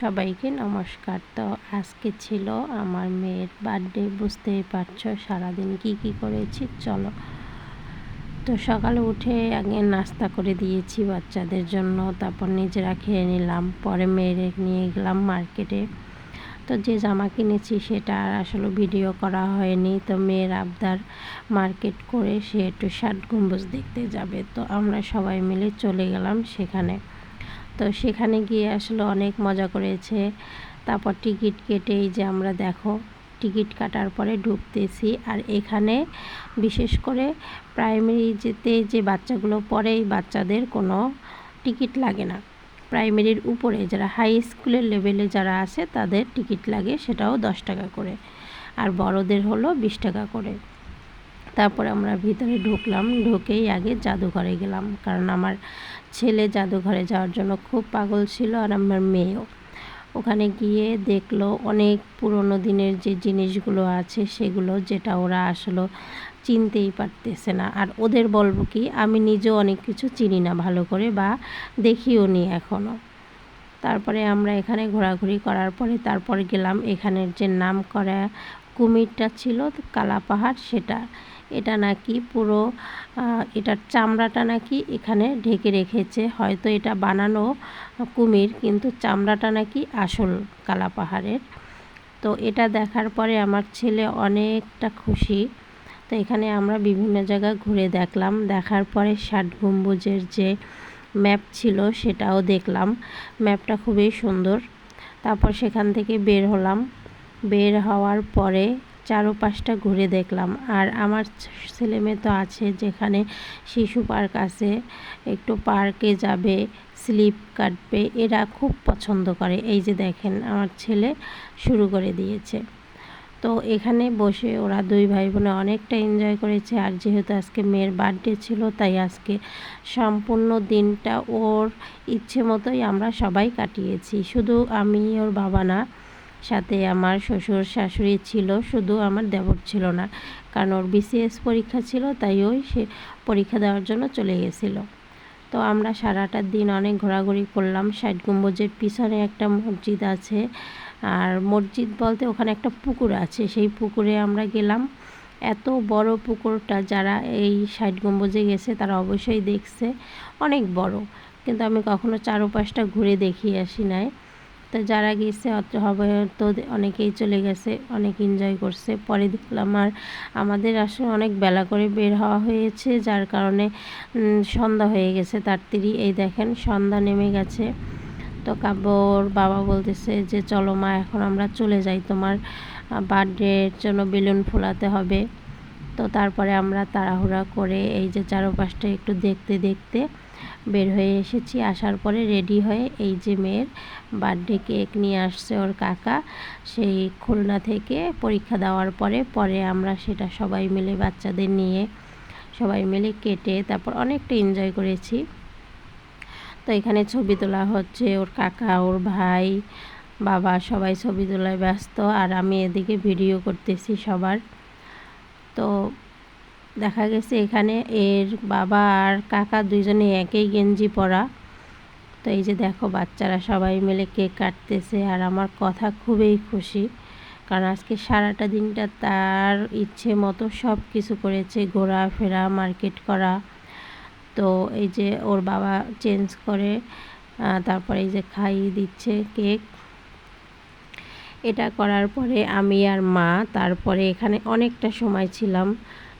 সবাইকে নমস্কার। তো আজকে ছিল আমার মেয়ের বার্থডে বুঝতেই পারছ? সারাদিন কি কি করেছি? চলো। তো সকালে উঠে আগে নাস্তা করে দিয়েছি বাচ্চাদের জন্য, তারপর নিজেরা খেয়ে নিলাম। পরে মেয়ের নিয়ে গেলাম মার্কেটে। তো যে জামা কিনেছি সেটা আর আসলে ভিডিও করা হয়নি। তো মেয়ের আবদার মার্কেট করে সে একটু ষাট গম্বুজ দেখতে যাবে। তো আমরা সবাই মিলে চলে গেলাম সেখানে। তো সেখানে গিয়ে আসলে অনেক মজা করেছে। তারপর টিকিট কেটে এই যে আমরা দেখো, টিকিট কাটার পরে ঢুকতেছি। আর এখানে বিশেষ করে প্রাইমারি যেতে যে বাচ্চাগুলো পড়ে, এই বাচ্চাদের কোনো টিকিট লাগে না। প্রাইমারির উপরে যারা হাই স্কুলের লেভেলে যারা আছে, তাদের টিকিট লাগে সেটাও দশ টাকা করে। আর বড়দের হলো বিশ টাকা করে। তারপরে আমরা ভিতরে ঢুকলাম, ঢুকেই আগে জাদুঘরে গেলাম। কারণ আমার ছেলে জাদুঘরে যাওয়ার জন্য খুব পাগল ছিল আর আমার মেয়েও। ওখানে গিয়ে দেখল অনেক পুরনো দিনের যে জিনিসগুলো আছে সেগুলো যেটা ওরা আসলে চিনতেই পারতেছে না। আর ওদের বলব কি, আমি নিজেও অনেক কিছু চিনি না ভালো করে বা দেখিও নি এখনও তারপরে আমরা এখানে ঘোরাঘুরি করার পরে তারপর গেলাম, এখানের যে নাম করা কুমিরটা ছিল, কালা পাহাড় সেটা। এটা নাকি পুরো এটার চামড়াটা নাকি এখানে ঢেকে রেখেছে। হয়তো এটা বানানো কুমির, কিন্তু চামড়াটা নাকি আসল কালা পাহাড়ের। তো এটা দেখার পরে আমার ছেলে অনেকটা খুশি। তো এখানে আমরা বিভিন্ন জায়গায় ঘুরে দেখলাম। দেখার পরে ষাট গম্বুজের যে ম্যাপ ছিল সেটাও দেখলাম। ম্যাপটা খুবই সুন্দর। তারপর সেখান থেকে বের হলাম। বের হওয়ার পরে চারোপাশটা ঘুরে দেখলাম। আর আমার ছেলে মেয়ে তো আছে যেখানে শিশু পার্ক আছে, একটু পার্কে যাবে, স্লিপ কাটবে, এরা খুব পছন্দ করে। এই যে দেখেন, আমার ছেলে শুরু করে দিয়েছে। তো এখানে বসে ওরা দুই ভাই বোনে অনেকটা এনজয় করেছে। আর যেহেতু আজকে মেয়ের বার্থডে ছিল, তাই আজকে সম্পূর্ণ দিনটা ওর ইচ্ছে মতোই আমরা সবাই কাটিয়েছি। শুধু আমি, ওর বাবা না সাথে আমার শ্বশুর শাশুড়ি ছিল, শুধু আমার দেবর ছিল না। কারণ ওর বিসিএস পরীক্ষা ছিল, তাই ওই সে পরীক্ষা দেওয়ার জন্য চলে গেছিল। তো আমরা সারাটা দিন অনেক ঘোরাঘুরি করলাম। ষাট গম্বুজের পিছনে একটা মসজিদ আছে। আর মসজিদ বলতে ওখানে একটা পুকুর আছে। সেই পুকুরে আমরা গেলাম। এত বড় পুকুরটা, যারা এই ষাট গম্বুজে গেছে, তারা অবশ্যই দেখছে। অনেক বড়। কিন্তু আমি কখনো চারোপাশটা ঘুরে দেখিয়ে আসি নাই। তো যারা গেছে হবে তো অনেকেই চলে গেছে, অনেক এনজয় করছে। পরে দেখলাম আর আমাদের আসলে অনেক বেলা করে বের হওয়া হয়েছে, যার কারণে সন্ধ্যা হয়ে গেছে তার তিরি এই দেখেন, সন্ধ্যা নেমে গেছে। তো কাব্যর বাবা বলতেছে যে, চলো মা, এখন আমরা চলে যাই, তোমার বার্থডের জন্য বেলুন ফোলাতে হবে। তো তারপরে আমরা তাড়াহুড়া করে, এই যে চারোপাশটা একটু দেখতে দেখতে বের হয়ে এসেছি। আসার পরে রেডি হয়ে এই যে মেয়ের বার্থডে কেক নিয়ে আসছে ওর কাকা, সেই খুলনা থেকে পরীক্ষা দেওয়ার পরে পরে আমরা সেটা সবাই মিলে বাচ্চাদের নিয়ে সবাই মিলে কেটে তারপর অনেকটা এনজয় করেছি। তো এখানে ছবি তোলা হচ্ছে ওর কাকা, ওর ভাই, বাবা সবাই ছবি তোলায় ব্যস্ত আর আমি এদিকে ভিডিও করতেছি সবার। তো দেখা গেছে এখানে এর বাবা আর কাকা দুইজনে একই গেঞ্জি পরা। তো এই যে দেখো, বাচ্চারা সবাই মিলে কেক কাটতেছে আর আমার কথা খুবই খুশি। কারণ আজকে সারাটা দিনটা তার ইচ্ছে মতো সব কিছু করেছে, ঘোরাফেরা, মার্কেট করা। তো এই যে ওর বাবা চেঞ্জ করে তারপরে এই যে খাইয়ে দিচ্ছে কেক। এটা করার পরে আমি আর মা, তারপরে এখানে অনেকটা সময় ছিলাম।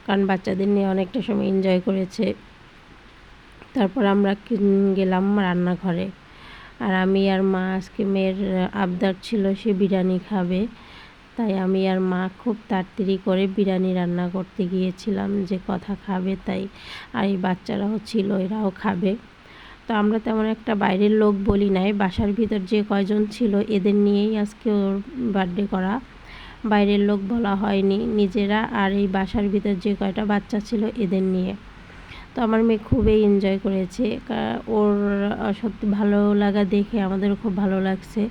কারণ বাচ্চাদের নিয়ে অনেকটা সময় এনজয় করেছে। তারপর আমরা গেলাম রান্নাঘরে। আর আমি আর মা আজকে মেয়ের আবদার ছিল সে বিরিয়ানি খাবে। তাই আমি আর মা খুব তাড়াতাড়ি করে বিরিয়ানি রান্না করতে গিয়েছিলাম যে কথা খাবে তাই। আর এই বাচ্চারাও ছিল, এরাও খাবে। তো আমরা তেমন একটা বাইরের লোক বলি নাই, বাসার ভিতর যে কয়জন ছিল, এদের নিয়েই আজকে ওর বার্থডে করা। বাইরের লোক বলা হয়নি, নিজেরা আর এই বাসার ভিতর যে কয়টা বাচ্চা ছিল এদের নিয়ে। তো আমার মেয়ে খুবই এনজয় করেছে। ওর সত্যি ভালো লাগা দেখে আমাদেরও খুব ভালো লাগছে।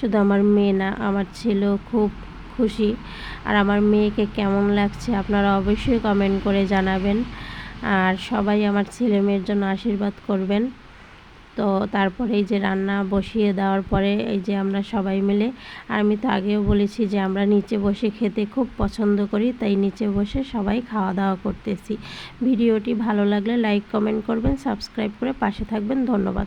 শুধু আমার মেয়ে না, আমার ছেলেও খুব খুশি। আর আমার মেয়েকে কেমন লাগছে আপনারা অবশ্যই কমেন্ট করে জানাবেন। আর সবাই আমার ছেলে মেয়ের জন্য আশীর্বাদ করবেন। তো তারপরে এই যে রান্না বসিয়ে দেওয়ার পরে এই যে আমরা সবাই মিলে, আর আমি তো আগেও বলেছি যে আমরা নিচে বসে খেতে খুব পছন্দ করি, তাই নিচে বসে সবাই খাওয়া দাওয়া করতেছি। ভিডিওটি ভালো লাগলে লাইক, কমেন্ট করবেন, সাবস্ক্রাইব করে পাশে থাকবেন। ধন্যবাদ।